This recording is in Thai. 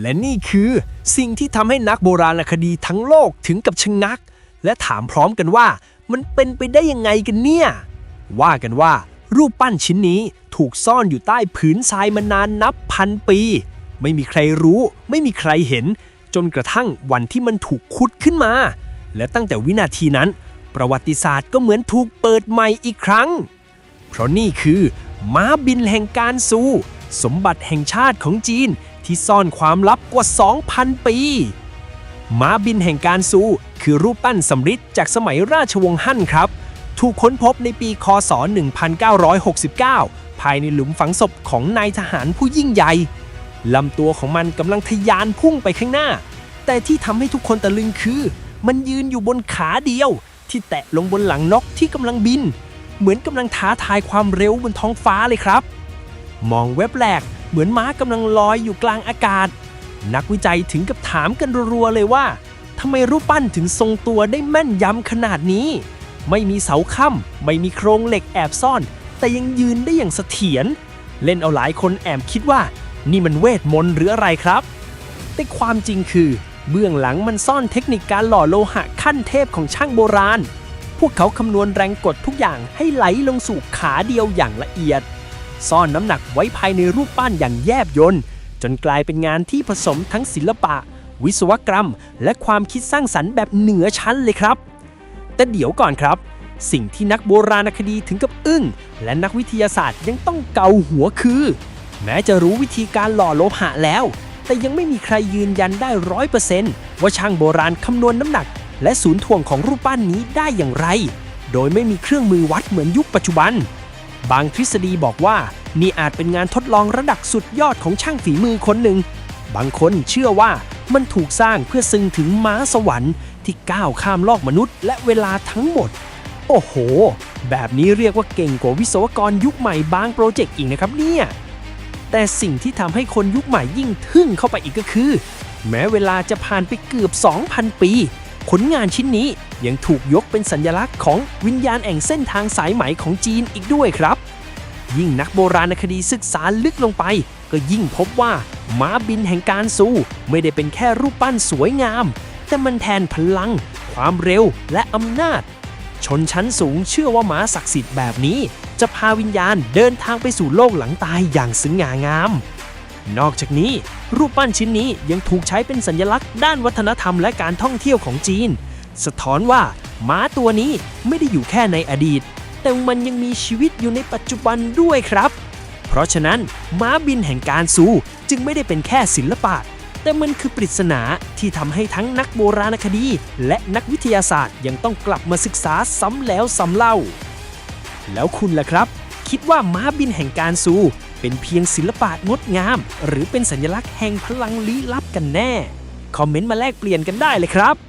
และนี่คือสิ่งที่ทำให้นักโบราณคดีทั้งโลกถึงกับชะงัก และถามพร้อมกันว่ามันเป็นไปได้ยังไงกันเนี่ย ว่ากันว่ารูปปั้นชิ้นนี้ถูกซ่อนอยู่ใต้ผืนทรายมานานนับพันปี ไม่มีใครรู้ ไม่มีใครเห็น จนกระทั่งวันที่มันถูกขุดขึ้นมา และตั้งแต่วินาทีนั้น ประวัติศาสตร์ก็เหมือนถูกเปิดใหม่อีกครั้ง เพราะนี่คือม้าบินแห่งการซู สมบัติแห่งชาติของจีน ที่ซ่อนความลับกว่า 2,000 ปี ม้าบินแห่งการซู คือรูปปั้นสำริดจากสมัยราชวงศ์ฮั่นครับ ถูกค้นพบในปีคศ 1969 ภายในหลุมฝังศพของนายทหารผู้ยิ่งใหญ่ลำตัวของมันกำลังทะยานพุ่งไปข้างหน้า แต่ที่ทำให้ทุกคนตะลึงคือ มันยืนอยู่บนขาเดียว ที่แตะลงบนหลังนกที่กำลังบิน เหมือนกำลังท้าทายความเร็วบนท้องฟ้าเลยครับ มองเว็บแรก เหมือนม้ากำลังลอยอยู่กลางอากาศ นักวิจัยถึงกับถามกันรัวๆเลยว่าทำไมรูปปั้นถึงทรงตัวได้แม่นยำขนาดนี้ ไม่มีเสาค้ำไม่มีโครงเหล็กแอบซ่อน แต่ยังยืนได้อย่างเสถียรเล่นเอาหลายคนแอบคิดว่า นี่มันเวทมนต์หรืออะไรครับ แต่ความจริงคือ เบื้องหลังมันซ่อนเทคนิคการหล่อโลหะขั้นเทพของช่างโบราณ พวกเขาคำนวณแรงกดทุกอย่างให้ไหลลงสู่ขาเดียวอย่างละเอียด ซ่อนน้ำหนักไว้ภายในรูปปั้นอย่างแยบยลจนกลายเป็นงานที่ผสมทั้งศิลปะ วิศวกรรม และความคิดสร้างสรรค์แบบเหนือชั้นเลยครับ แต่เดี๋ยวก่อนครับ สิ่งที่นักโบราณคดีถึงกับอึ้ง และนักวิทยาศาสตร์ยังต้องเกาหัวคือ แม้จะรู้วิธีการหล่อโลหะแล้ว แต่ยังไม่มีใครยืนยันได้ร้อยเปอร์เซนต์ว่าช่างโบราณคำนวณน้ำหนัก และศูนย์ถ่วงของรูปปั้นนี้ได้อย่างไร โดยไม่มีเครื่องมือวัดเหมือนยุคปัจจุบัน บางทฤษฎีบอกว่านี่อาจเป็นงานทดลองระดับสุดยอดของช่างฝีมือคนหนึ่ง บางคนเชื่อว่ามันถูกสร้างเพื่อซึ้งถึงม้าสวรรค์ที่ก้าวข้ามโลกมนุษย์ และเวลาทั้งหมด โอ้โห แบบนี้เรียกว่าเก่งกว่าวิศวกรยุคใหม่บางโปรเจกต์อีกนะครับเนี่ย แต่สิ่งที่ทำให้คนยุคใหม่ยิ่งทึ่งเข้าไปอีกก็คือ แม้เวลาจะผ่านไปเกือบ 2,000 ปี ผลงานชิ้นนี้ยังถูกยกเป็นสัญลักษณ์ของวิญญาณแห่งเส้นทางสายไหมของจีนอีกด้วยครับ ยิ่งนักโบราณคดีศึกษาลึกลงไป ก็ยิ่งพบว่าม้าบินแห่งการสู้ไม่ได้เป็นแค่รูปปั้นสวยงาม แต่มันแทนพลัง ความเร็วและอำนาจ ชนชั้นสูงเชื่อว่าม้าศักดิ์สิทธิ์แบบนี้ จะพาวิญญาณเดินทางไปสู่โลกหลังตายอย่างสง่างาม นอกจากนี้ รูปปั้นชิ้นนี้ยังถูกใช้เป็นสัญลักษณ์ด้านวัฒนธรรมและการท่องเที่ยวของจีน สะท้อนว่าม้าตัวนี้ไม่ได้อยู่แค่ในอดีต แต่มันยังมีชีวิตอยู่ในปัจจุบันด้วยครับ เพราะฉะนั้นม้าบินแห่งการซูจึงไม่ได้เป็นแค่ศิลปะ แต่มันคือปริศนาที่ทำให้ทั้งนักโบราณคดี และนักวิทยาศาสตร์ยังต้องกลับมาศึกษาซ้ำแล้วซ้ำเล่า แล้วคุณล่ะครับ คิดว่าม้าบินแห่งการซู เป็นเพียงศิลปะงดงาม หรือเป็นสัญลักษณ์แห่งพลังลี้ลับกันแน่ คอมเมนต์มาแลกเปลี่ยนกันได้เลยครับ